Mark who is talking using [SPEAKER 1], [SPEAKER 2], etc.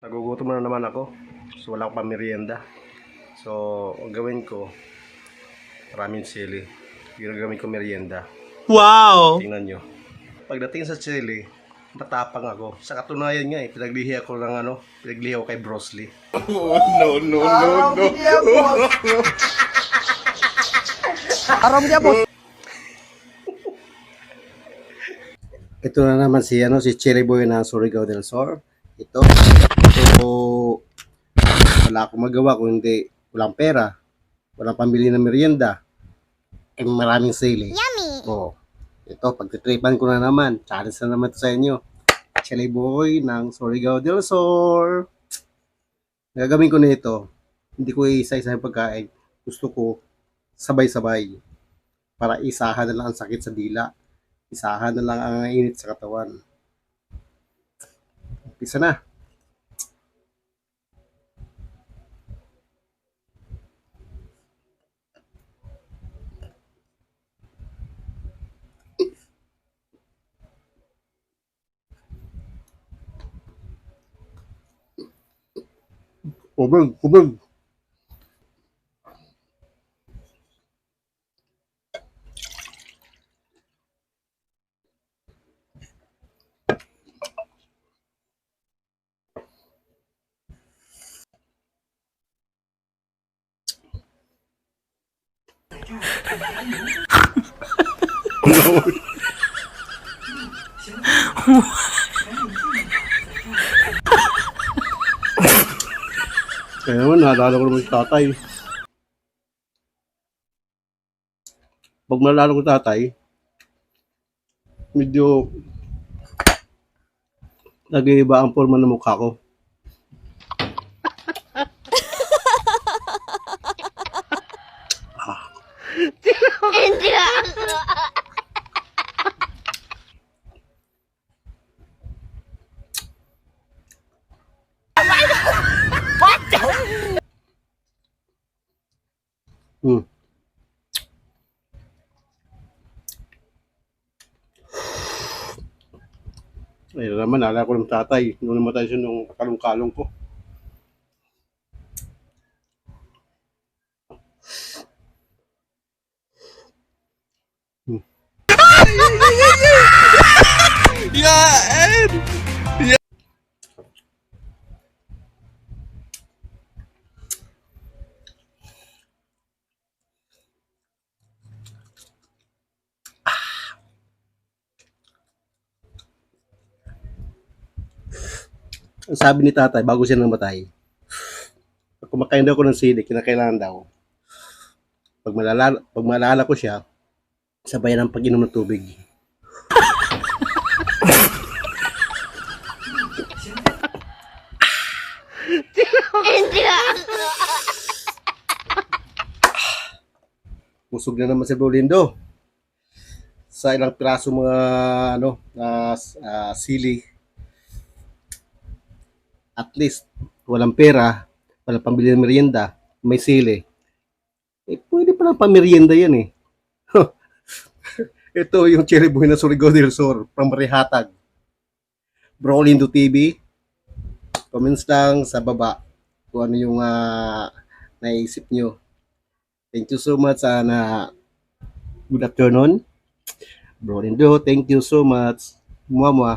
[SPEAKER 1] Nagugutom na naman ako. So wala akong pamerienda. So ang gawin ko, maraming sili. Yung gagawin ko merienda.
[SPEAKER 2] Wow!
[SPEAKER 1] Tingnan nyo. Pagdating sa chili, natapang ako. Sa katunayan nga eh, pinaglihi ako ng ano, pinaglihi ako kay Brosley.
[SPEAKER 3] Aram dia boss.
[SPEAKER 1] Ito na naman si ano si Cherry Boy na Surigao del Sur. Ito. So wala akong magawa kung hindi walang pera, walang pambili ng merienda, eh maraming sili. Yummy! Oh. Ito, pagtitripan ko na naman. Challenge na naman to sa inyo. Cherry Boy ng Surigao del Sur. Gagawin ko na ito. Hindi ko isa-isa yung pagkain. Gusto ko sabay-sabay. Para isahan na lang ang sakit sa dila isahan na lang ang init sa katawan. Umpisa na. 5번, 9번. Kaya naman, naalala ko naman si tatay. Pag naalala ko tatay, medyo nag-iiba ang forma ng mukha ko. Hmm. Ayun naman, naalala ko ng tatay. Nung namatay siya nung kalong-kalong ko.
[SPEAKER 2] Yeah,
[SPEAKER 1] Ang sabi ni tatay, bago siya namatay, kumakain daw ako ng sili, kinakailangan daw, pag malala, pag malala ko siya, sabayan ng pag-inom ng tubig. Busog na naman si Rolindo. Sa ilang piraso mga ano, ah, ah, sili, at least walang pera, walang pambili ng merienda, may sili. Eh, pwede palang pamerienda yan eh. Ito yung Cherry Boy na Surigao del Sur, from Marihatag. Brolindo TV. Comments lang sa baba kung ano yung ah, naisip nyo. Thank you so much sana good afternoon. Brolindo, thank you so much. Mua mua.